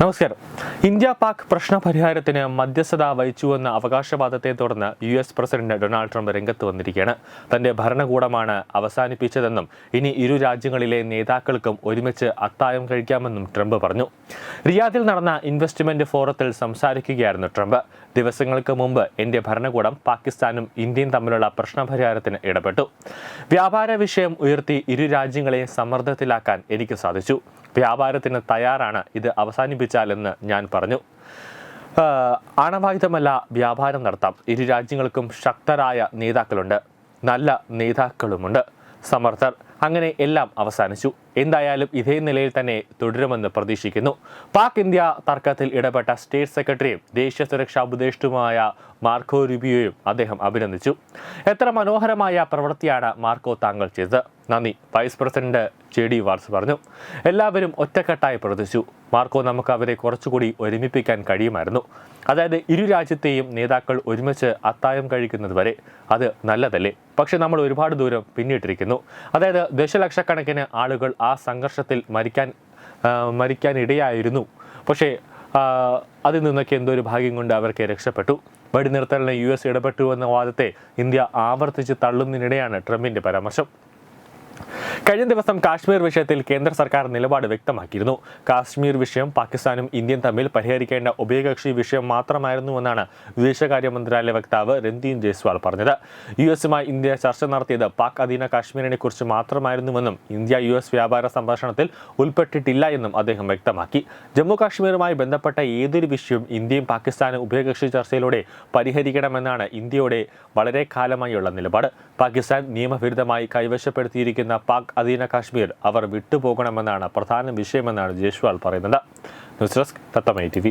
നമസ്കാരം. ഇന്ത്യ പാക് പ്രശ്ന പരിഹാരത്തിന് മധ്യസ്ഥത വഹിച്ചുവെന്ന അവകാശവാദത്തെ തുടർന്ന് U S president Donald Trump രംഗത്ത് വന്നിരിക്കുകയാണ്. തന്റെ ഭരണകൂടമാണ് അവസാനിപ്പിച്ചതെന്നും ഇനി ഇരു രാജ്യങ്ങളിലെ നേതാക്കൾക്കും ഒരുമിച്ച് അത്തായം കഴിക്കാമെന്നും ട്രംപ് പറഞ്ഞു. റിയാദിൽ നടന്ന ഇൻവെസ്റ്റ്മെന്റ് ഫോറത്തിൽ സംസാരിക്കുകയായിരുന്നു ട്രംപ്. ദിവസങ്ങൾക്ക് മുമ്പ് ഇന്ത്യ ഭരണകൂടം പാകിസ്ഥാനും ഇന്ത്യയും തമ്മിലുള്ള പ്രശ്ന പരിഹാരത്തിന് ഇടപെട്ടു. വ്യാപാര വിഷയം ഉയർത്തി ഇരു രാജ്യങ്ങളെയും സമ്മർദ്ദത്തിലാക്കാൻ എനിക്ക് സാധിച്ചു. വ്യാപാരത്തിന് തയ്യാറാണ് ഇത് അവസാനിപ്പിച്ചാലെന്ന് ഞാൻ പറഞ്ഞു. ആണവായുധമല്ല വ്യാപാരം നടത്താം. ഇരു രാജ്യങ്ങൾക്കും ശക്തരായ നേതാക്കളുണ്ട്. നല്ല നേതാക്കളുമുണ്ട്. സമർത്ഥർ. അങ്ങനെ എല്ലാം അവസാനിച്ചു. എന്തായാലും ഇതേ നിലയിൽ തന്നെ തുടരുമെന്ന് പ്രതീക്ഷിക്കുന്നു. പാക് ഇന്ത്യ തർക്കത്തിൽ ഇടപെട്ട സ്റ്റേറ്റ് സെക്രട്ടറിയും ദേശീയ സുരക്ഷാ ഉപദേഷ്ടുമായ മാർക്കോ രുബിയോയും അദ്ദേഹം അഭിനന്ദിച്ചു. എത്ര മനോഹരമായ പ്രവൃത്തിയാണ് മാർക്കോ താങ്കൾ ചെയ്തത്. നന്ദി. Vice president J D Vance പറഞ്ഞു. എല്ലാവരും ഒറ്റക്കെട്ടായി പ്രവർത്തിച്ചു. മാർക്കോ നമുക്ക് അവരെ കുറച്ചുകൂടി ഒരുമിപ്പിക്കാൻ കഴിയുമായിരുന്നു. അതായത് ഇരു രാജ്യത്തെയും നേതാക്കൾ ഒരുമിച്ച് അത്തായം കഴിക്കുന്നത് വരെ അത് നല്ലതല്ലേ? പക്ഷെ നമ്മൾ ഒരുപാട് ദൂരം പിന്നിട്ടിരിക്കുന്നു. അതായത് ദശലക്ഷക്കണക്കിന് ആളുകൾ ആ സംഘർഷത്തിൽ മരിക്കാൻ മരിക്കാനിടയായിരുന്നു. പക്ഷേ അതിൽ നിന്നൊക്കെ എന്തോ ഒരു ഭാഗ്യം കൊണ്ട് അവർക്ക് രക്ഷപ്പെട്ടു. വെടിനിർത്തലിന് യു എസ് ഇടപെട്ടു എന്ന വാദത്തെ ഇന്ത്യ ആവർത്തിച്ച് തള്ളുന്നതിനിടെയാണ് ട്രംപിന്റെ പരാമർശം. കഴിഞ്ഞ ദിവസം കാശ്മീർ വിഷയത്തിൽ കേന്ദ്ര സർക്കാർ നിലപാട് വ്യക്തമാക്കിയിരുന്നു. കാശ്മീർ വിഷയം പാകിസ്ഥാനും ഇന്ത്യയും തമ്മിൽ പരിഹരിക്കേണ്ട ഉഭയകക്ഷി വിഷയം മാത്രമായിരുന്നുവെന്നാണ് വിദേശകാര്യ മന്ത്രാലയ വക്താവ് രൺദീൻ ജയ്സ്വാൾ പറഞ്ഞത്. യു എസുമായി ഇന്ത്യ ചർച്ച നടത്തിയത് പാക് അധീന കാശ്മീരിനെ കുറിച്ച് മാത്രമായിരുന്നുവെന്നും ഇന്ത്യ യു എസ് വ്യാപാര സംഭാഷണത്തിൽ ഉൾപ്പെട്ടിട്ടില്ല എന്നും അദ്ദേഹം വ്യക്തമാക്കി. ജമ്മു കാശ്മീരുമായി ബന്ധപ്പെട്ട ഏതൊരു വിഷയവും ഇന്ത്യയും പാകിസ്ഥാനും ഉഭയകക്ഷി ചർച്ചയിലൂടെ പരിഹരിക്കണമെന്നാണ് ഇന്ത്യയുടെ വളരെ കാലമായുള്ള നിലപാട്. പാകിസ്ഥാൻ നിയമവിരുദ്ധമായി കൈവശപ്പെടുത്തിയിരിക്കുന്ന പാക് അധീന കാശ്മീർ അവർ വിട്ടുപോകണമെന്നാണ് പ്രധാന വിഷയമെന്നാണ് ജയ്ഷ്വാൾ പറയുന്നത്. News desk തത്തമൈ T